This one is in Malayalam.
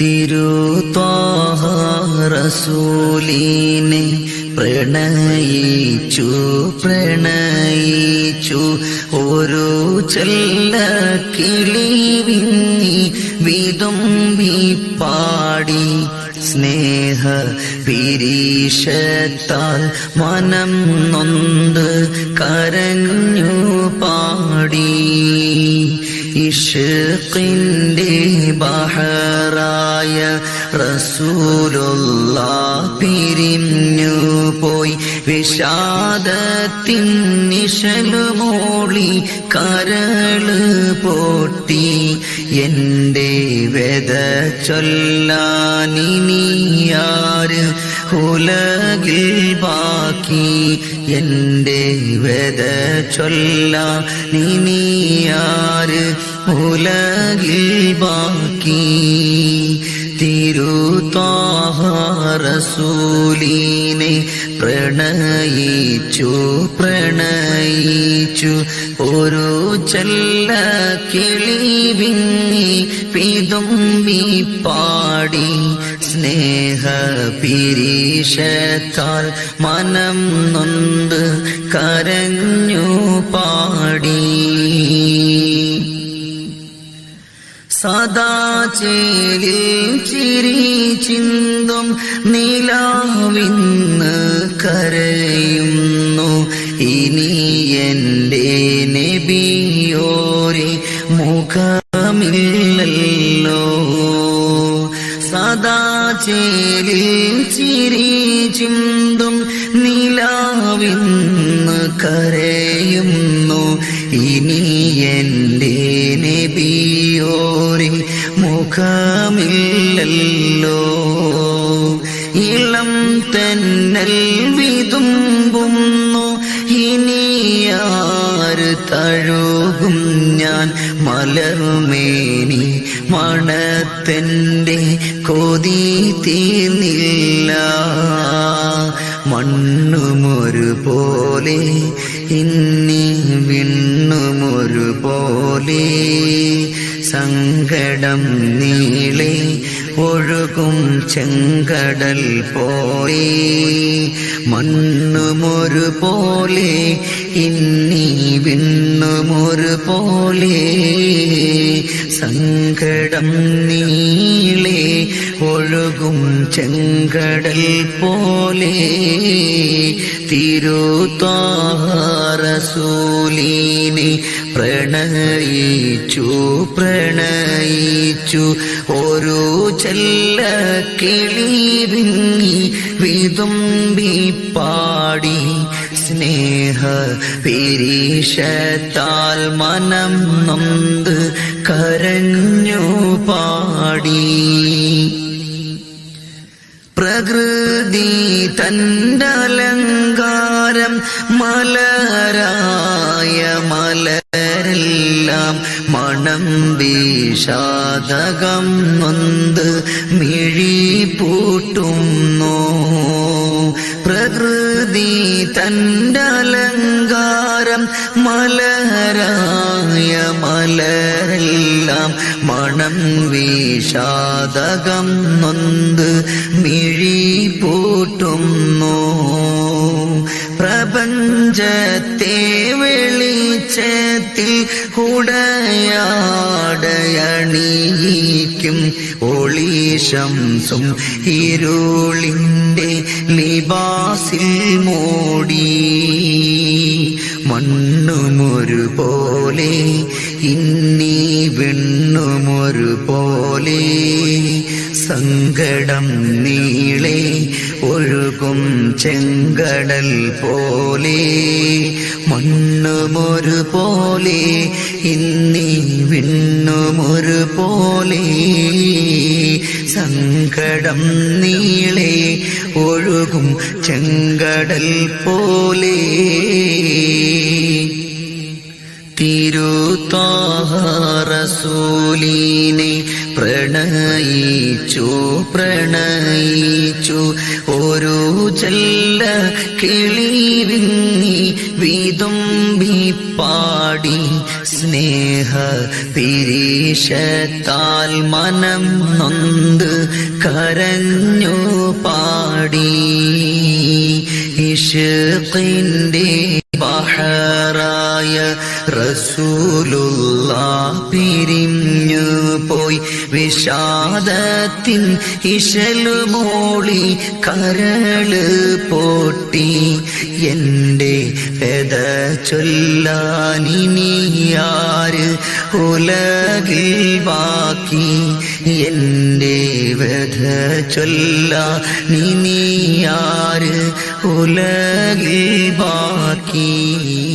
തിരുത്തോഹറസൂലിനെ പ്രണയിച്ചു പ്രണയിച്ചു. ഒരു ചെല്ല കിളി വിങ്ങി വിതുമ്പി പാടി. സ്നേഹ പിരീഷത്താൽ മനം നൊന്ത് കരഞ്ഞു പാടി. ഇഷ്കിന്റെ ബഹറായ റസൂലുള്ള പിരിഞ്ഞു പോയി. വിഷാദത്തിൻ നിശലുമോളി കരൾ പൊട്ടി. എന്റെ വെത ചൊല്ലാനിനിയാര് ഉലകിൽ ബാക്കി. എന്റെ വെത നീയാര് ഉലകിൽ ബാക്കി. തിരുത്താഹറസൂലിനെ പ്രണയിച്ചു പ്രണയിച്ചു. ഒരു ചെല്ല കിളി വിങ്ങി പിതുമ്പി പാടി. സ്നേഹ പിരീഷത്താൽ മനം നൊന്ത് കരഞ്ഞു പാടി. സദാ ചേലിൽ ചിരി ചിന്തും നിലാവിന്ന് കരയുന്നു. ഇനി എന്റെ നബിയോരെ മുഖമില്ലല്ലോ. സദാ ചേലിൽ ചിരി ചിന്തും നിലാവിന്ന് കരയുന്നു. ഇനി എന്റെ നബിയോരെ മുഖമില്ലല്ലോ. ഇളം തന്നൽ വിതുമ്പുന്നു. ഇനിയാറ് തഴുകും ഞാൻ? മലർമേനി മണത്തെന്റെ കൊതി തീർന്നില്ല. മണ്ണുമൊരു പോലെ ഇന്നി വിണ്ണുമൊരു പോലെ. സങ്കടം നീളി ഒഴുകും ചെങ്കടൽ പോയി. മണ്ണുമൊരു പോലെ ഇന്നി വിണ്ണുമൊരു പോലെ. സങ്കടം നീളെ ഒഴുകും ചെങ്കടൽ പോലെ. തിരുത്താറസൂലിനെ പ്രണയിച്ചു പ്രണയിച്ചു. ഒരു ചെല്ല കിളി വിങ്ങി വിതുമ്പി പാടി. സ്നേഹ പിരീഷത്താൽ മനം നൊന്ത് കരഞ്ഞു പാടി. പ്രകൃതി തന്റെ അലങ്കാരം മലരായ മലരെല്ലാം മണം വിഷാദകം നൊന്ത് മിഴി പൂട്ടുന്നു. പ്രകൃതി തന്റെ അലങ്കാരം മലരായ മലരെല്ലാം മണം വിഷാദകം നൊന്ത് മിഴി പൂട്ടുന്നു. പ്രപഞ്ചത്തെ വെളിച്ചത്തിൽ ഉടയാടയണിയിക്കും ഒളീശംസും ഇരുളിന്റെ ലിബാസിൽ മൂടി. മണ്ണുമൊരു പോലെ ഇന്നി വെണ്ണുമൊരു പോലെ സങ്കടം നീളെ ഒഴുകും ചെങ്കടൽ പോലെ മണ്ണുമൊരു പോലെ ഇന്നി വിണ്ണുമൊരു പോലെ. സങ്കടം നീളെ ഒഴുകും ചെങ്കടൽ പോലെ. തിരുത്താഹറസൂലിനെ പ്രണയിച്ചു പ്രണയിച്ചു. ഒരു ചെല്ല കിളി വിങ്ങി വിതുമ്പി പാടി. സ്നേഹ പിരീഷത്താൽ മനം നൊന്ത് കരഞ്ഞു പാടി. ഇഷ്കിന്റെ ബഹറായ റസൂലുള്ള പിരിഞ്ഞു പോയി. വിഷാദത്തിൻ ഇശലുമോളി കരൾ പോട്ടി. എന്റെ പെത ചൊല്ലാനിനിയാര് ഉലകിൽ ബാക്കി? എന്റെ വ്യഥ ചൊല്ലാനിനിയാര് ഉലകിൽ ബാക്കി?